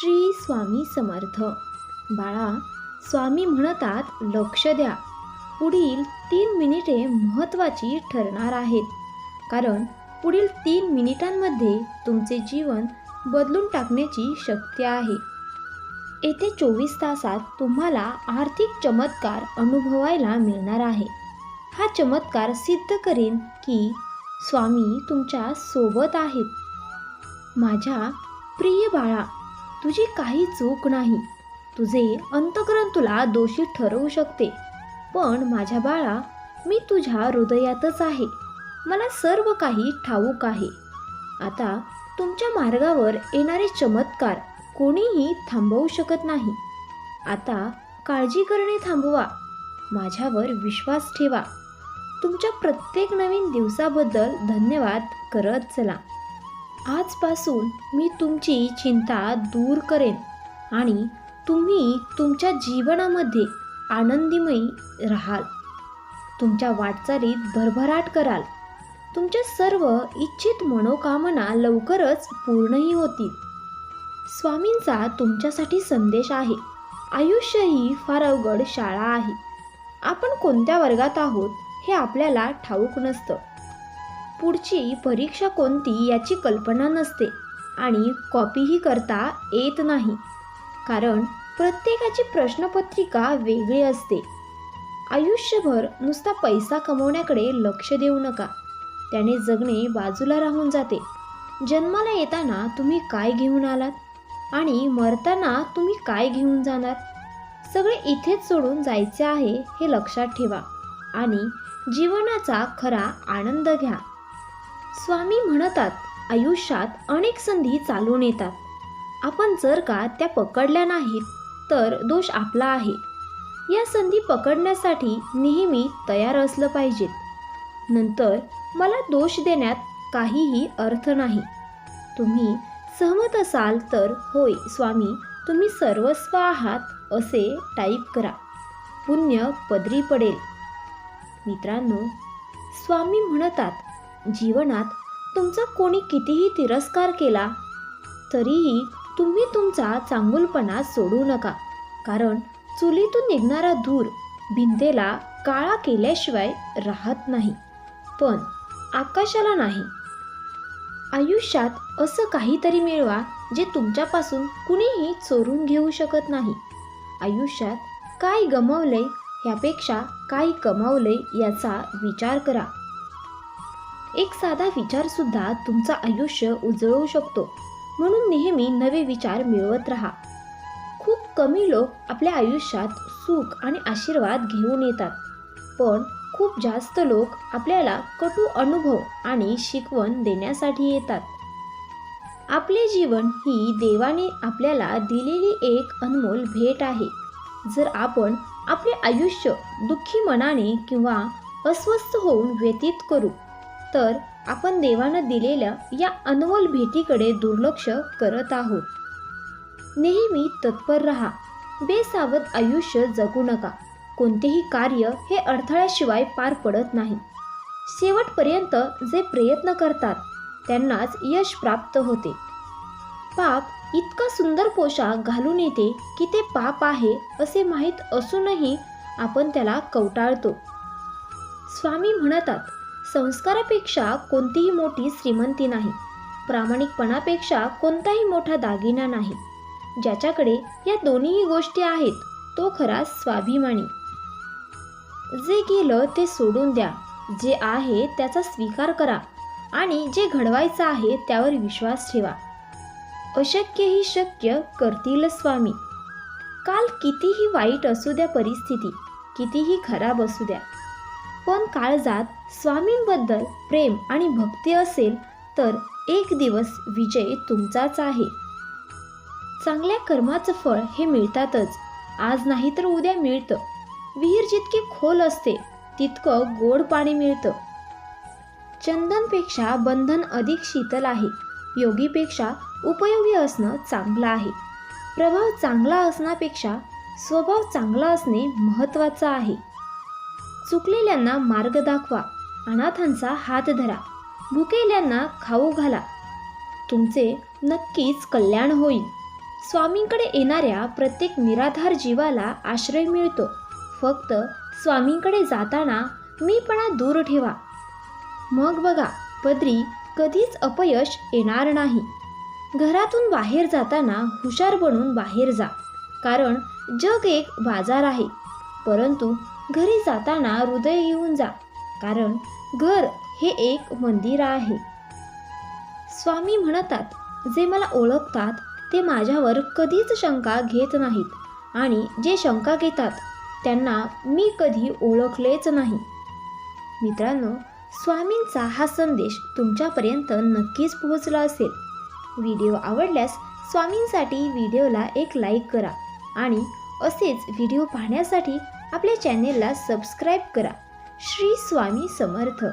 श्री स्वामी समर्थ. बाळा स्वामी म्हणतात लक्ष द्या. पुढील तीन मिनिटे महत्त्वाची ठरणार आहेत. कारण पुढील तीन मिनिटांमध्ये तुमचे जीवन बदलून टाकण्याची शक्ती आहे. येथे चोवीस तासात तुम्हाला आर्थिक चमत्कार अनुभवायला मिळणार आहे. हा चमत्कार सिद्ध करेन की स्वामी तुमच्यासोबत आहेत. माझ्या प्रिय बाळा तुझी काही चूक नाही. तुझे अंतकरण तुला दोषी ठरवू शकते. पण माझ्या बाळा मी तुझ्या हृदयातच आहे. मला सर्व काही ठाऊक आहे. आता तुमच्या मार्गावर येणारे चमत्कार कोणीही थांबवू शकत नाही. आता काळजी करणे थांबवा. माझ्यावर विश्वास ठेवा. तुमच्या प्रत्येक नवीन दिवसाबद्दल धन्यवाद करत चला. आजपासून मी तुमची चिंता दूर करेन आणि तुम्ही तुमच्या जीवनामध्ये आनंदीमयी राहाल. तुमच्या वाटचालीत भरभराट कराल. तुमच्या सर्व इच्छित मनोकामना लवकरच पूर्णही होतील. स्वामींचा तुमच्यासाठी संदेश आहे. आयुष्य ही फार अवघड शाळा आहे. आपण कोणत्या वर्गात आहोत हे आपल्याला ठाऊक नसतं. पुढची परीक्षा कोणती याची कल्पना नसते आणि कॉपीही करता येत नाही. कारण प्रत्येकाची प्रश्नपत्रिका वेगळी असते. आयुष्यभर नुसता पैसा कमवण्याकडे लक्ष देऊ नका. त्याने जगणे बाजूला राहून जाते. जन्माला येताना तुम्ही काय घेऊन आलात? आणि मरताना तुम्ही काय घेऊन जाणार? सगळे इथेच सोडून जायचे आहे हे लक्षात ठेवा. आणि जीवनाचा खरा आनंद घ्या. स्वामी म्हणतात आयुष्यात अनेक संधी चालून येतात. आपण जर का त्या पकडल्या नाहीत तर दोष आपला आहे. या संधी पकडण्यासाठी नेहमी तयार असलं पाहिजेत. नंतर मला दोष देण्यात काहीही अर्थ नाही. तुम्ही सहमत असाल तर होय स्वामी तुम्ही सर्वस्व आहात असे टाईप करा. पुण्य पदरी पडेल. मित्रांनो स्वामी म्हणतात जीवनात तुमचा कोणी कितीही तिरस्कार केला तरीही तुम्ही तुमचा चांगुलपणा सोडू नका. कारण चुलीतून निघणारा धूर भिंतेला काळा केल्याशिवाय राहत नाही. पण आकाशाला नाही. आयुष्यात असं काहीतरी मिळवा जे तुमच्यापासून कुणीही चोरून घेऊ शकत नाही. आयुष्यात काय गमावलंय ह्यापेक्षा काय कमावलंय याचा विचार करा. एक साधा विचारसुद्धा तुमचं आयुष्य उजळवू शकतो. म्हणून नेहमी नवे विचार मिळवत राहा. खूप कमी लोक आपल्या आयुष्यात सुख आणि आशीर्वाद घेऊन येतात. पण खूप जास्त लोक आपल्याला कटू अनुभव आणि शिकवण देण्यासाठी येतात. आपले जीवन ही देवाने आपल्याला दिलेली एक अनमोल भेट आहे. जर आपण आपले आयुष्य दुःखी मनाने किंवा अस्वस्थ होऊन व्यतीत करू तर आपण देवानं दिलेल्या या अनमोल भेटीकडे दुर्लक्ष करत आहोत. नेहमी तत्पर रहा. बेसावध आयुष्य जगू नका. कोणतेही कार्य हे अडथळ्याशिवाय पार पडत नाही. शेवटपर्यंत जे प्रयत्न करतात त्यांनाच यश प्राप्त होते. पाप इतका सुंदर पोशाख घालून येते की ते पाप आहे असे माहीत असूनही आपण त्याला कवटाळतो. स्वामी म्हणतात संस्कारापेक्षा कोणतीही मोठी श्रीमंती नाही. प्रामाणिकपणापेक्षा कोणताही मोठा दागिना नाही. ज्याच्याकडे या दोन्हीही गोष्टी आहेत तो खरा स्वाभिमानी. जे गेलं ते सोडून द्या. जे आहे त्याचा स्वीकार करा आणि जे घडवायचं आहे त्यावर विश्वास ठेवा. अशक्य ही शक्य करतील स्वामी. काल कितीही वाईट असू द्या परिस्थिती कितीही खराब असू द्या. पण काळजात स्वामींबद्दल प्रेम आणि भक्ती असेल तर एक दिवस विजय तुमचाच आहे. चांगल्या कर्माचं फळ हे मिळतातच. आज नाही तर उद्या मिळतं. विहीर जितकी खोल असते तितकं गोड पाणी मिळतं. चंदनपेक्षा बंधन अधिक शीतल आहे. योगीपेक्षा उपयोगी असणं चांगलं आहे. प्रभाव चांगला असण्यापेक्षा स्वभाव चांगला असणे महत्त्वाचं आहे. चुकलेल्यांना मार्ग दाखवा. अनाथांचा हात धरा. भुकेल्यांना खाऊ घाला. तुमचे नक्कीच कल्याण होईल. स्वामींकडे येणाऱ्या प्रत्येक निराधार जीवाला आश्रय मिळतो. फक्त स्वामींकडे जाताना मीपणा दूर ठेवा. मग बघा पदरी कधीच अपयश येणार नाही. घरातून बाहेर जाताना हुशार बनून बाहेर जा. कारण जग एक बाजार आहे. परंतु घरी जाताना हृदय घेऊन जा कारण घर हे एक मंदिर आहे. स्वामी म्हणतात जे मला ओळखतात ते माझ्यावर कधीच शंका घेत नाहीत आणि जे शंका घेतात त्यांना मी कधी ओळखलेच नाही. मित्रांनो स्वामींचा हा संदेश तुमच्यापर्यंत नक्कीच पोहोचला असेल. व्हिडिओ आवडल्यास स्वामींसाठी व्हिडिओला एक लाईक करा आणि असेच व्हिडिओ पाहण्यासाठी आपल्या चॅनेलला सबस्क्राईब करा. श्री स्वामी समर्थ.